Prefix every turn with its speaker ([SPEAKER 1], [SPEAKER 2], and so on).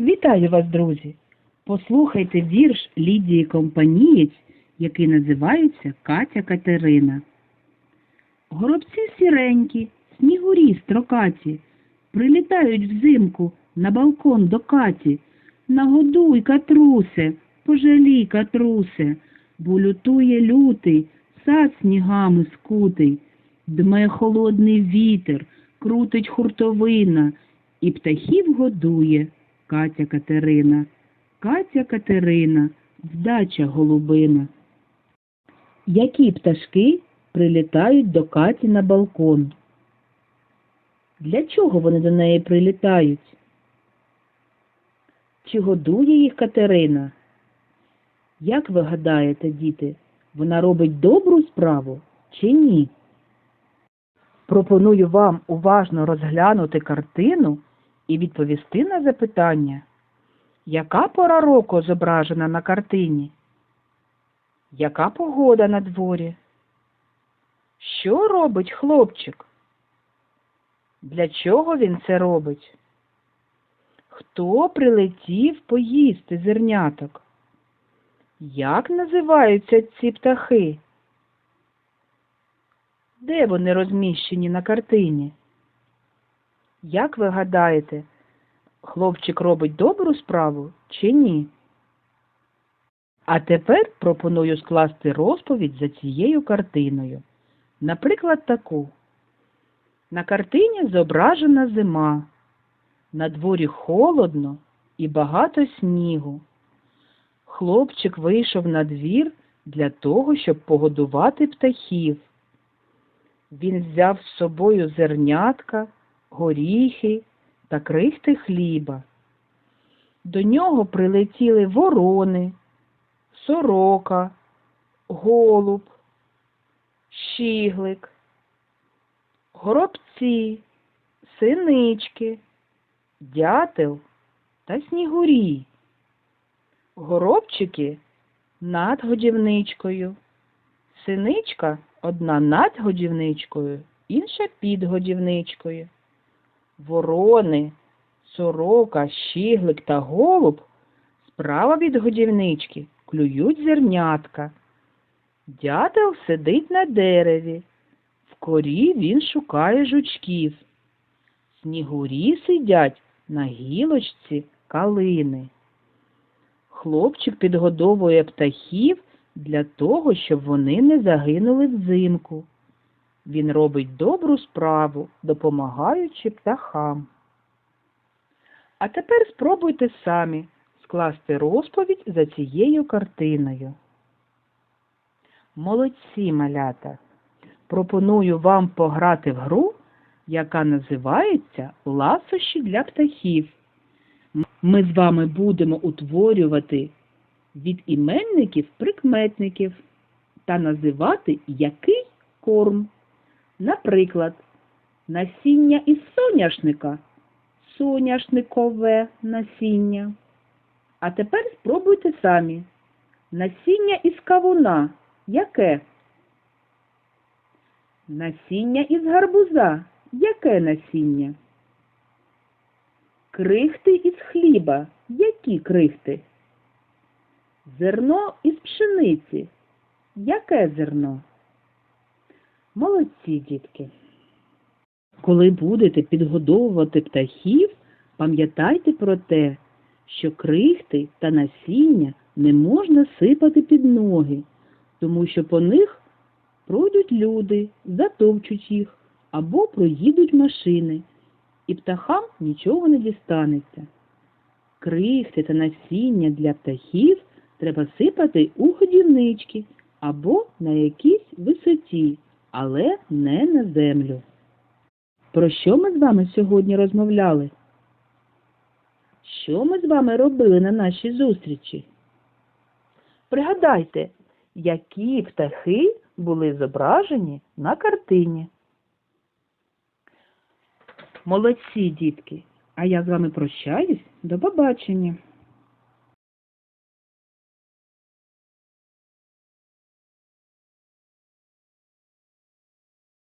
[SPEAKER 1] Вітаю вас, друзі! Послухайте вірш Лідії Компанієць, який називається Катя Катерина. Горобці сіренькі, снігурі строкаті, прилітають взимку на балкон до Каті. Нагодуй, катрусе, пожалій, катрусе, бо лютує лютий, сад снігами скутий, дме холодний вітер, крутить хуртовина, і птахів годує Катя Катерина. Катя Катерина, вдача голубина. Які пташки прилітають до Каті на балкон? Для чого вони до неї прилітають? Чи годує їх Катерина? Як ви гадаєте, діти, вона робить добру справу чи ні? Пропоную вам уважно розглянути картину і відповісти на запитання. Яка пора року зображена на картині? Яка погода на дворі? Що робить хлопчик? Для чого він це робить? Хто прилетів поїсти зерняток? Як називаються ці птахи? Де вони розміщені на картині? Як ви гадаєте, хлопчик робить добру справу чи ні? А тепер пропоную скласти розповідь за цією картиною. Наприклад, таку. На картині зображена зима. На дворі холодно і багато снігу. Хлопчик вийшов на двір для того, щоб погодувати птахів. Він взяв з собою зернятка, горіхи та крихти хліба. До нього прилетіли ворони, сорока, голуб, щіглик, горобці, синички, дятел та снігурі. Горобчики над годівничкою, синичка одна над годівничкою, інша під годівничкою. Ворони, сорока, щіглик та голуб справа від годівнички клюють зернятка. Дятел сидить на дереві. В корі він шукає жучків. Снігурі сидять на гілочці калини. Хлопчик підгодовує птахів для того, щоб вони не загинули взимку. Він робить добру справу, допомагаючи птахам. А тепер спробуйте самі скласти розповідь за цією картиною. Молодці, малята! Пропоную вам пограти в гру, яка називається Ласощі для птахів. Ми з вами будемо утворювати від іменників прикметників та називати який корм. Наприклад, насіння із соняшника соняшникове насіння. А тепер спробуйте самі. Насіння із кавуна яке? Насіння із гарбуза яке насіння? Крихти із хліба. Які крихти? Зерно із пшениці. Яке зерно? Молодці, дітки. Коли будете підгодовувати птахів, пам'ятайте про те, що крихти та насіння не можна сипати під ноги, тому що по них пройдуть люди, затовчуть їх або проїдуть машини, і птахам нічого не дістанеться. Крихти та насіння для птахів треба сипати у годівнички або на якійсь висоті, але не на землю. Про що ми з вами сьогодні розмовляли? Що ми з вами робили на нашій зустрічі? Пригадайте, які птахи були зображені на картині. Молодці, дітки! А я з вами прощаюсь. До побачення!